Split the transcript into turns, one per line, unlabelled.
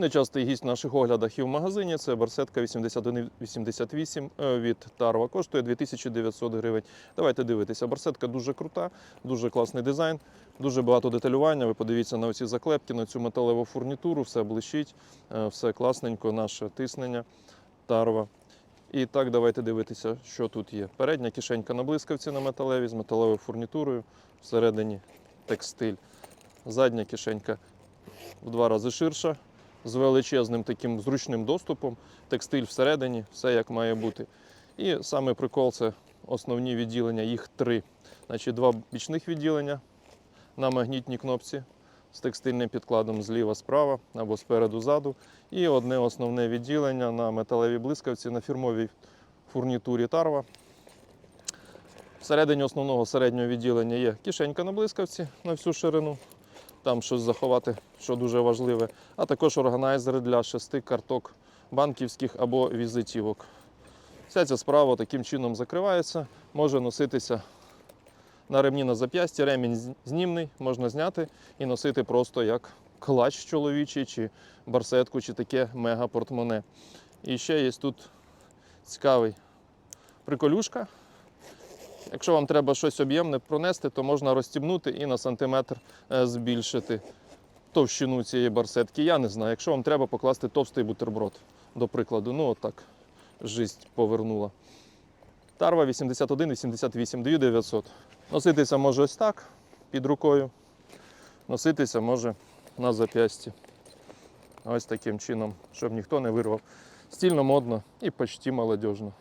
Нечастий гість в наших оглядах і в магазині. Це барсетка 8188 е, від Тарва. Коштує 2900 гривень. Давайте дивитися. Барсетка дуже крута, дуже класний дизайн, дуже багато деталювання. Ви подивіться на оці заклепки, на цю металеву фурнітуру, все блищить, е, все класненько, наше тиснення Тарва. І так, давайте дивитися, що тут є. Передня кишенька на блискавці на металевій з металевою фурнітурою, всередині текстиль. Задня кишенька в два рази ширша, з величезним таким зручним доступом, текстиль всередині, все як має бути. І саме прикол це основні відділення, їх три. Значить, два бічних відділення на магнітній кнопці з текстильним підкладом зліва, справа або спереду ззаду. І одне основне відділення на металевій блискавці на фірмовій фурнітурі Тарва. Всередині основного середнього відділення є кишенька на блискавці на всю ширину. Там щось заховати, що дуже важливе, а також органайзери для шести карток банківських або візитівок. Вся ця справа таким чином закривається, може носитися на ремні на зап'ясті, ремінь знімний, можна зняти і носити просто як клач чоловічий, чи барсетку, чи таке мега-портмоне. І ще є тут цікавий приколюшка. Якщо вам треба щось об'ємне пронести, то можна розстібнути і на сантиметр е, збільшити товщину цієї барсетки. Я не знаю. Якщо вам треба покласти товстий бутерброд, до прикладу, ну отак жизнь повернула. Тарва 81-88, 2900. Носитися може ось так під рукою. Носитися може на зап'ясті. Ось таким чином, щоб ніхто не вирвав. Стільно модно і почти молодіжно.